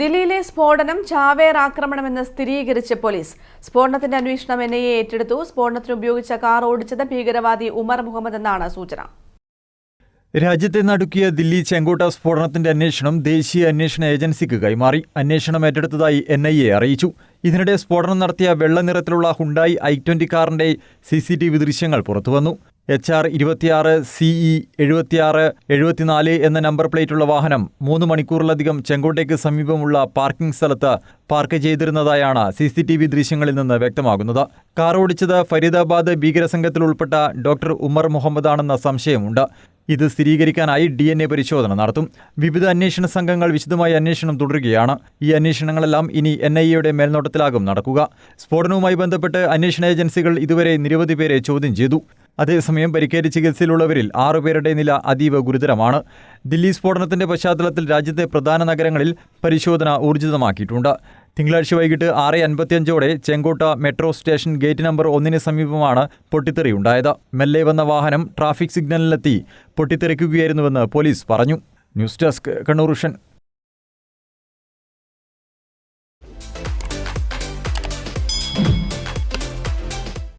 ദില്ലിയിലെ സ്ഫോടനം ചാവേർ ആക്രമണമെന്ന് സ്ഥിരീകരിച്ച പോലീസ്. സ്ഫോടനത്തിന്റെ അന്വേഷണം എൻ ഐ എ ഏറ്റെടുത്തു. സ്ഫോടനത്തിന് ഉപയോഗിച്ച കാർ ഓടിച്ചത് ഭീകരവാദി ഉമർ മുഹമ്മദ് എന്നാണ് സൂചന. രാജ്യത്തെ നടുക്കിയ ദില്ലി ചെങ്കോട്ട സ്ഫോടനത്തിന്റെ അന്വേഷണം ദേശീയ അന്വേഷണ ഏജൻസിക്ക് കൈമാറി. അന്വേഷണം ഏറ്റെടുത്തതായി എൻ ഐ എ അറിയിച്ചു. ഇതിനിടെ സ്ഫോടനം നടത്തിയ വെള്ളനിറത്തിലുള്ള ഹുണ്ടായി ഐ ട്വന്റി കാറിന്റെ സി സി ടി വി ദൃശ്യങ്ങൾ പുറത്തുവന്നു. എച്ച് ആർ ഇരുപത്തിയാറ് സിഇ എഴുപത്തിയാറ് എഴുപത്തിനാല് എന്ന നമ്പർ പ്ലേറ്റുള്ള വാഹനം മൂന്ന് മണിക്കൂറിലധികം ചെങ്കോട്ടയ്ക്ക് സമീപമുള്ള പാർക്കിംഗ് സ്ഥലത്ത് പാർക്ക് ചെയ്തിരുന്നതായാണ് സി സി ടി വി ദൃശ്യങ്ങളിൽ നിന്ന് വ്യക്തമാകുന്നത്. കാർ ഓടിച്ചത് ഫരീദാബാദ് ഭീകരസംഘത്തിൽ ഉൾപ്പെട്ട ഡോക്ടർ ഉമർ മുഹമ്മദാണെന്ന സംശയമുണ്ട്. ഇത് സ്ഥിരീകരിക്കാനായി ഡി എൻ എ പരിശോധന നടത്തും. വിവിധ അന്വേഷണ സംഘങ്ങൾ വിശദമായ അന്വേഷണം തുടരുകയാണ്. ഈ അന്വേഷണങ്ങളെല്ലാം ഇനി എൻ ഐ എയുടെ മേൽനോട്ടത്തിലാകും നടക്കുക. സ്ഫോടനവുമായി ബന്ധപ്പെട്ട് അന്വേഷണ ഏജൻസികൾ ഇതുവരെ നിരവധി പേരെ ചോദ്യം ചെയ്തു. അതേസമയം പരിക്കേറ്റ് ചികിത്സയിലുള്ളവരിൽ ആറുപേരുടെ നില അതീവ ഗുരുതരമാണ്. ദില്ലി സ്ഫോടനത്തിന്റെ പശ്ചാത്തലത്തിൽ രാജ്യത്തെ പ്രധാന നഗരങ്ങളിൽ പരിശോധന ഊർജിതമാക്കിയിട്ടുണ്ട്. തിങ്കളാഴ്ച വൈകിട്ട് ആറ് അൻപത്തിയഞ്ചോടെ ചെങ്കോട്ട മെട്രോ സ്റ്റേഷൻ ഗേറ്റ് നമ്പർ ഒന്നിന് സമീപമാണ് പൊട്ടിത്തെറിയുണ്ടായത്. മെല്ലെ വന്ന വാഹനം ട്രാഫിക് സിഗ്നലിലെത്തി പൊട്ടിത്തെറിക്കുകയായിരുന്നുവെന്ന് പോലീസ് പറഞ്ഞു. News desk Kannur